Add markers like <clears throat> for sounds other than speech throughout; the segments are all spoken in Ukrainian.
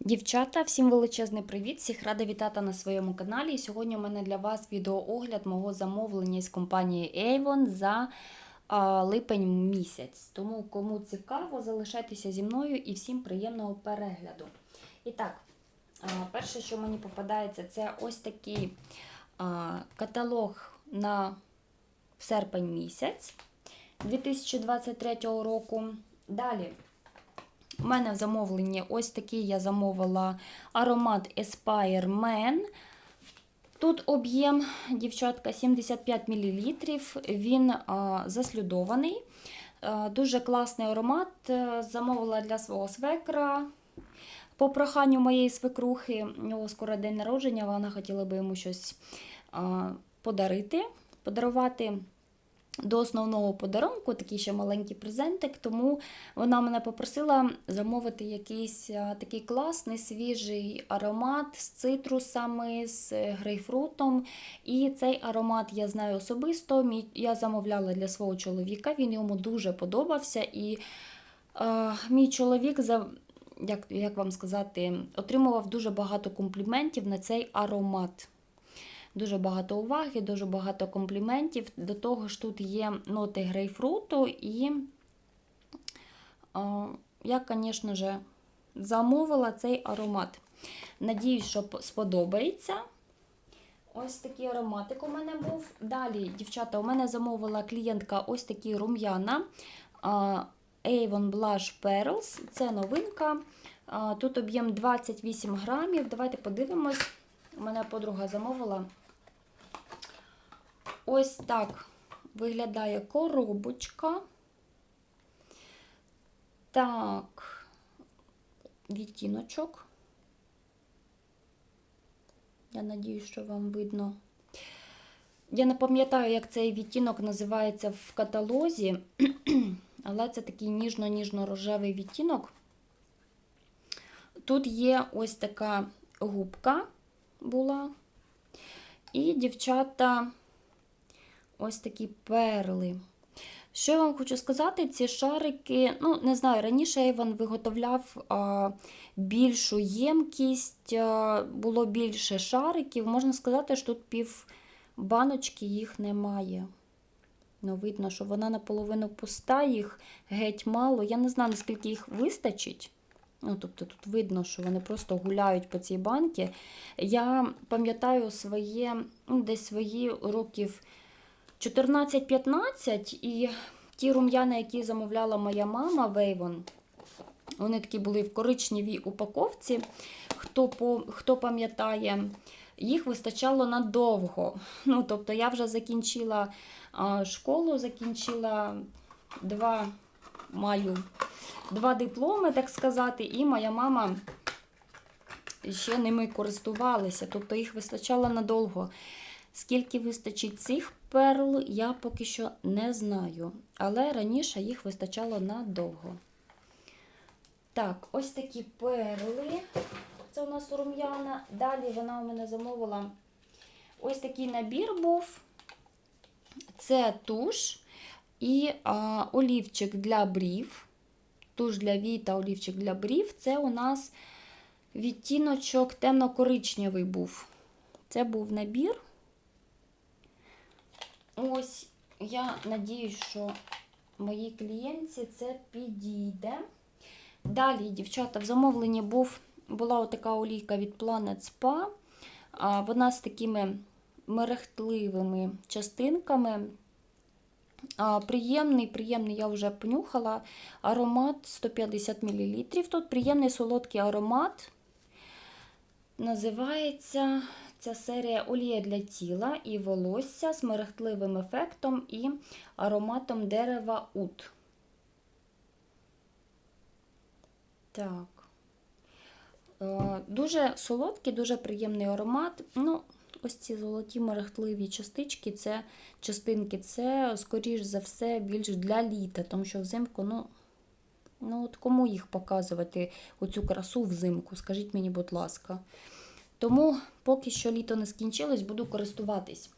Дівчата, всім величезний привіт! Всіх рада вітати на своєму каналі. Сьогодні у мене для вас відеоогляд мого замовлення з компанії Avon за а, липень місяць. Тому, кому цікаво, залишайтеся зі мною і всім приємного перегляду. І так, а, перше, що мені попадається, це ось такий а, каталог на серпень місяць 2023 року. Далі. У мене в замовленні ось такий я замовила аромат Aspire Man. Тут об'єм, дівчатка, 75 мл. Він а, заслюдований. А, дуже класний аромат. Е, Замовила для свого свекра. По проханню моєї свекрухи, у нього скоро день народження, вона хотіла би йому щось а, подарити, подарувати. До основного подарунку такий ще маленький презентик, тому вона мене попросила замовити якийсь такий класний свіжий аромат з цитрусами, з грейпфрутом. І цей аромат я знаю особисто. Я замовляла для свого чоловіка, він йому дуже подобався. І е, мій чоловік за. Як, як вам сказати, отримував дуже багато компліментів на цей аромат. Дуже багато уваги, дуже багато компліментів. До того ж, тут є ноти грейпфруту, і о, я, звісно ж, замовила цей аромат. Надіюсь, що сподобається. Ось такий ароматик у мене був. Далі, дівчата, у мене замовила клієнтка ось такі рум'яна Avon Blush Pearls. Це новинка. Тут об'єм 28 грамів. Давайте подивимось. У мене подруга замовила. Ось так виглядає коробочка. Так, відтіночок. Я надію, що вам видно. Я не пам'ятаю, як цей відтінок називається в каталозі, <clears throat> але це такий ніжно-ніжно-рожевий відтінок. Тут є ось така губка була. І, дівчата, ось такі перли. Що я вам хочу сказати, ці шарики, ну, не знаю, раніше Іван виготовляв а, більшу ємкість, а, було більше шариків. Можна сказати, що тут пів баночки їх немає. Ну, Видно, що вона наполовину пуста, їх геть мало. Я не знаю, наскільки їх вистачить. Ну, Тобто тут видно, що вони просто гуляють по цій банці. Я пам'ятаю своє, ну, десь свої років 14-15, і ті рум'яни, які замовляла моя мама Вейвон, вони такі були в коричневій упаковці. Хто по, хто пам'ятає, їх вистачало надовго. Ну, Тобто я вже закінчила школу, закінчила два маю два дипломи, так сказати, і моя мама ще ними користувалася, тобто їх вистачало надовго. Скільки вистачить цих перл, я поки що не знаю. Але раніше їх вистачало надовго. Так, ось такі перли. Це у нас рум'яна. Далі вона у мене замовила ось такий набір був. Це туш і а, олівчик для брів. Туш для вій та олівчик для брів. Це у нас відтіночок темно-коричневий був. Це був набір. Ось, я надіюсь, що моїй клієнтці це підійде. Далі, дівчата, в замовленні був, була отака олійка від Planet Spa. Вона з такими мерехтливими частинками. Приємний, приємний, я вже понюхала. Аромат 150 мл. Тут приємний солодкий аромат. Називається ця серія олія для тіла і волосся з мерехтливим ефектом і ароматом дерева ут. Так. Е, Дуже солодкий, дуже приємний аромат. Ну, ось ці золоті мерехтливі частички, це частинки, це, скоріш за все, більш для літа, тому що взимку, ну, ну от кому їх показувати, оцю красу взимку, скажіть мені, будь ласка. Тому, поки що літо не скінчилось, буду користуватись.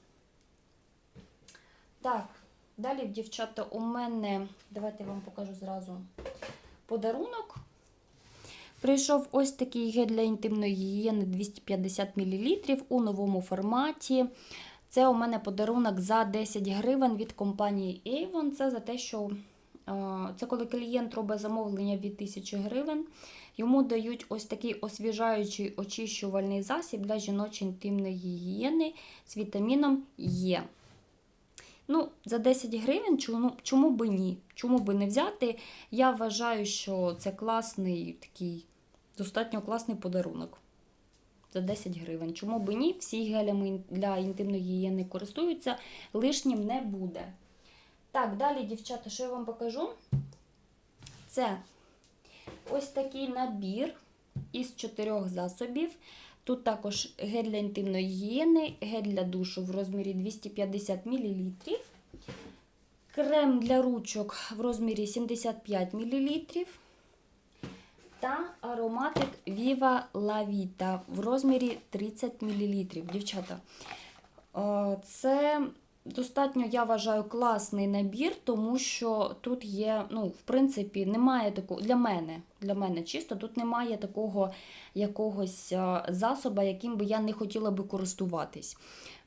Так, далі, дівчата, у мене, давайте я вам покажу зразу подарунок. Прийшов ось такий гель для інтимної гігієни 250 мл у новому форматі. Це у мене подарунок за 10 гривень від компанії Avon. Це за те, що це коли клієнт робить замовлення від 1000 гривень. Йому дають ось такий освіжаючий очищувальний засіб для жіночої інтимної гігієни з вітаміном Е. Ну, за 10 гривень, чому, чому би ні? Чому би не взяти? Я вважаю, що це класний такий, достатньо класний подарунок. За 10 гривень. Чому би ні? Всі гелями для інтимної гігієни користуються, лишнім не буде. Так, далі, дівчата, що я вам покажу? Це ось такий набір із чотирьох засобів. Тут також гель для інтимної гігієни, гель для душу в розмірі 250 мл, крем для ручок в розмірі 75 мл та ароматик Viva La Vita в розмірі 30 мл. Дівчата, е, це достатньо, я вважаю, класний набір, тому що тут є, ну, в принципі, немає такого для мене, для мене чисто, тут немає такого якогось е, засоба, яким би я не хотіла би користуватись.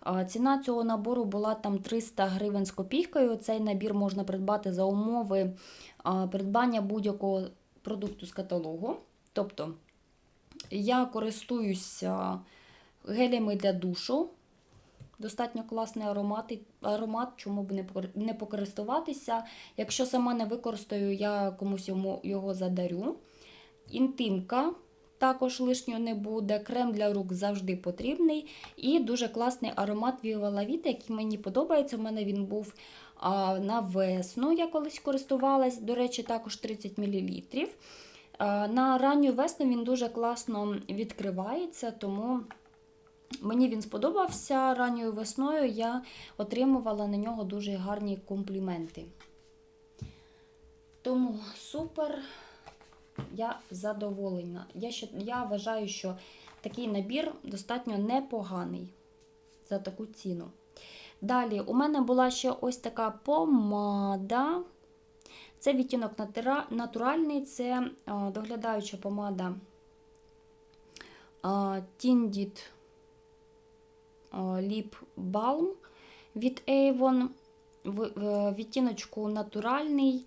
Е, Ціна цього набору була там 300 гривень з копійкою. Цей набір можна придбати за умови е, придбання будь-якого продукту з каталогу. Тобто я користуюся гелями для душу. Достатньо класний аромат, аромат чому б не покористуватися. Якщо сама не використаю, я комусь йому його задарю. Інтимка також лишнього не буде. Крем для рук завжди потрібний. І дуже класний аромат La який мені подобається. У мене він був на весну. Я колись користувалась, до речі, також 30 мл. На ранню весну він дуже класно відкривається, тому. Мені він сподобався ранньою весною, я отримувала на нього дуже гарні компліменти. Тому супер, я задоволена. Я, ще, я вважаю, що такий набір достатньо непоганий за таку ціну. Далі, у мене була ще ось така помада. Це відтінок натуральний, це доглядаюча помада Tindit Lip Balm від Avon. В- Відтіночку натуральний.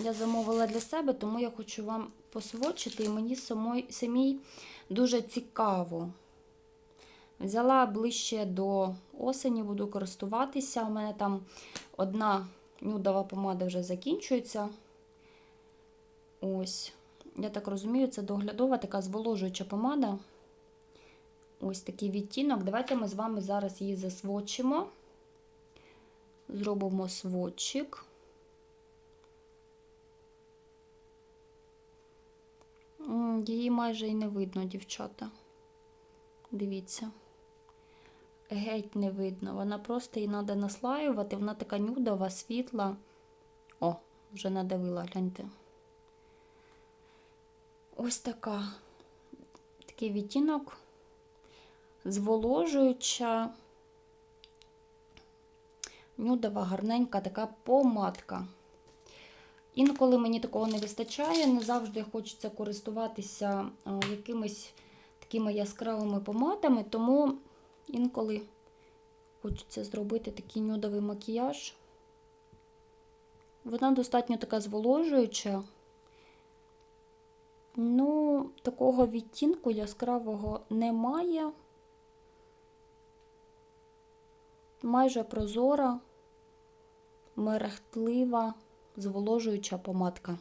Я замовила для себе, тому я хочу вам посвочити, і мені самой, самій дуже цікаво. Взяла ближче до осені, буду користуватися. У мене там одна нюдова помада вже закінчується. Ось. Я так розумію, це доглядова така зволожуюча помада. Ось такий відтінок. Давайте ми з вами зараз її засвочимо. Зробимо сводчик. Її майже і не видно, дівчата. Дивіться. Геть не видно. Вона просто її треба наслаювати. Вона така нюдова, світла. О, вже надавила, гляньте. Ось така. Такий відтінок зволожуюча, нюдова, гарненька така помадка. Інколи мені такого не вистачає, не завжди хочеться користуватися якимись такими яскравими помадами, тому інколи хочеться зробити такий нюдовий макіяж. Вона достатньо така зволожуюча. Ну, такого відтінку яскравого немає. Майже прозора, мерехтлива, зволожуюча помадка.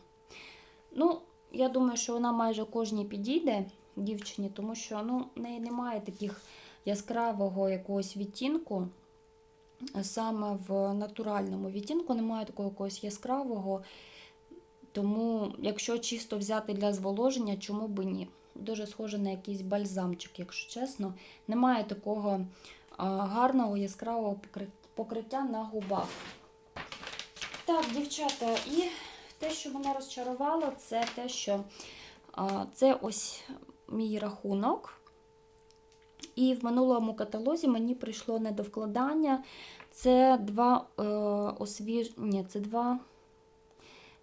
Ну, я думаю, що вона майже кожній підійде дівчині, тому що ну, в неї немає таких яскравого якогось відтінку. Саме в натуральному відтінку немає такого якогось яскравого. Тому, якщо чисто взяти для зволоження, чому би ні? Дуже схоже на якийсь бальзамчик, якщо чесно. Немає такого гарного яскравого покриття на губах. Так, дівчата, і те, що мене розчарувало, це те, що це ось мій рахунок. І в минулому каталозі мені прийшло недовкладання. Це два е, освіж... Ні, це два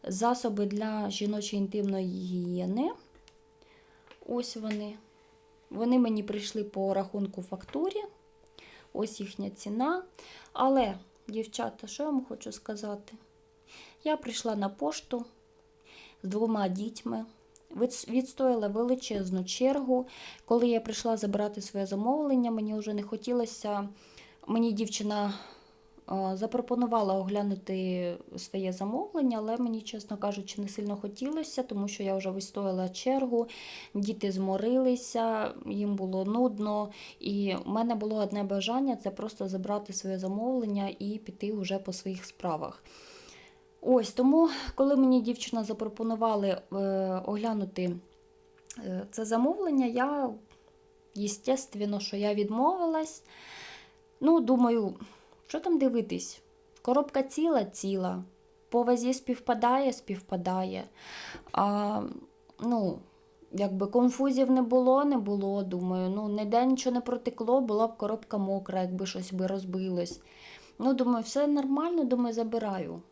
засоби для жіночої інтимної гігієни. Ось вони. Вони мені прийшли по рахунку фактурі. Ось їхня ціна. Але, дівчата, що я вам хочу сказати? Я прийшла на пошту з двома дітьми. Відстояла величезну чергу. Коли я прийшла забирати своє замовлення, мені вже не хотілося. Мені дівчина запропонувала оглянути своє замовлення, але мені, чесно кажучи, не сильно хотілося, тому що я вже вистояла чергу, діти зморилися, їм було нудно. І в мене було одне бажання це просто забрати своє замовлення і піти вже по своїх справах. Ось тому, коли мені дівчина запропонували е, оглянути е, це замовлення, я, естественно, що я відмовилась. Ну, думаю, що там дивитись? Коробка ціла, ціла. По вазі співпадає, співпадає. А, ну, якби конфузів не було, не було. Думаю, ну, ніде нічого не протекло, була б коробка мокра, якби щось би розбилось. Ну, думаю, все нормально, думаю, забираю.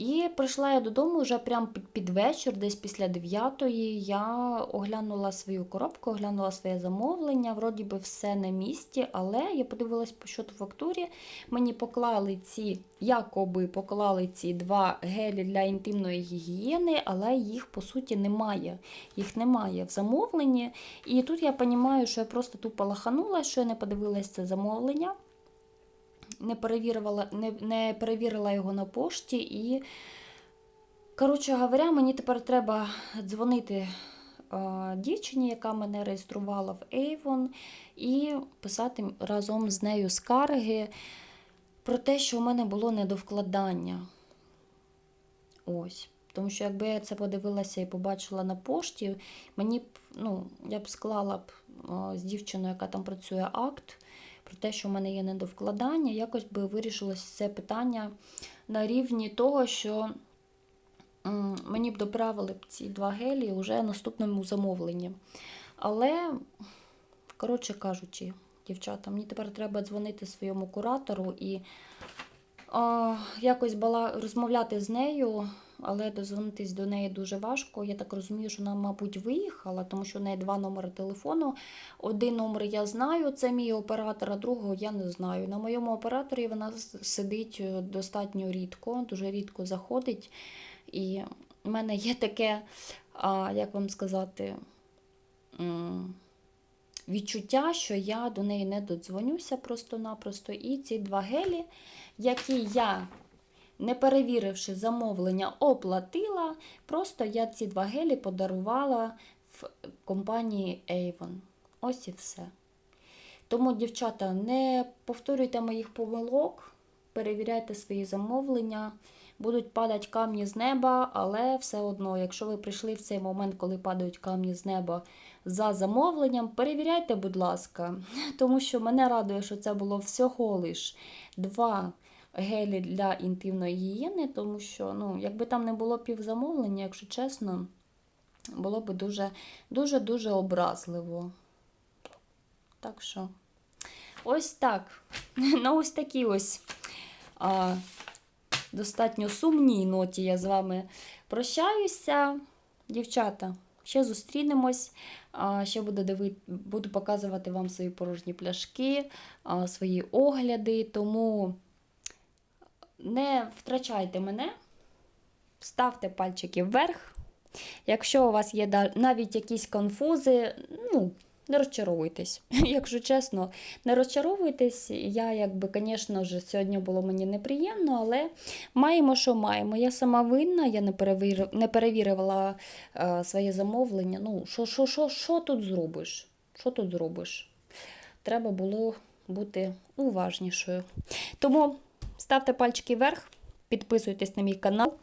І прийшла я додому вже прямо під, вечір, десь після 9 я оглянула свою коробку, оглянула своє замовлення. Вроді би все на місці, але я подивилась по щоту фактурі. Мені поклали ці, якоби поклали ці два гелі для інтимної гігієни, але їх по суті немає. Їх немає в замовленні. І тут я розумію, що я просто тупо лаханула, що я не подивилась це замовлення не перевірила, не, не перевірила його на пошті. І, коротше говоря, мені тепер треба дзвонити е, дівчині, яка мене реєструвала в Avon, і писати разом з нею скарги про те, що у мене було недовкладання. Ось. Тому що якби я це подивилася і побачила на пошті, мені б, ну, я б склала б о, з дівчиною, яка там працює акт, про те, що в мене є недовкладання, якось би вирішилось це питання на рівні того, що мені б доправили б ці два гелі вже наступному замовленні. Але, коротше кажучи, дівчата, мені тепер треба дзвонити своєму куратору і а, якось бала, розмовляти з нею, але дозвонитись до неї дуже важко. Я так розумію, що вона, мабуть, виїхала, тому що в неї два номери телефону. Один номер я знаю, це мій оператор, а другого я не знаю. На моєму операторі вона сидить е, достатньо рідко, дуже рідко заходить. І в мене є таке, як вам сказати, відчуття, що я до неї не додзвонюся просто-напросто. І ці два гелі, які я, не перевіривши замовлення, оплатила, просто я ці два гелі подарувала в компанії Avon. Ось і все. Тому, дівчата, не повторюйте моїх помилок, перевіряйте свої замовлення. Будуть падати камні з неба, але все одно, якщо ви прийшли в цей момент, коли падають камні з неба за замовленням, перевіряйте, будь ласка, <laughs> тому що мене радує, що це було всього лиш два гелі для інтимної гігієни, тому що, ну, якби там не було півзамовлення, якщо чесно, було б дуже дуже дуже образливо. Так що, ось так. <laughs> На ось такі ось а, достатньо сумній ноті я з вами прощаюся. Дівчата, ще зустрінемось. Ще буду, диви... буду показувати вам свої порожні пляшки, свої огляди. Тому не втрачайте мене, ставте пальчики вверх. Якщо у вас є навіть якісь конфузи, ну, не розчаровуйтесь. <laughs> Якщо чесно, не розчаровуйтесь. Я, якби, звісно ж, сьогодні було мені неприємно, але маємо, що маємо. Я сама винна, я не, перевір... не перевірила е, своє замовлення. Ну, що, що, що, що тут зробиш? Що тут зробиш? Треба було бути уважнішою. Тому ставте пальчики вверх, підписуйтесь на мій канал.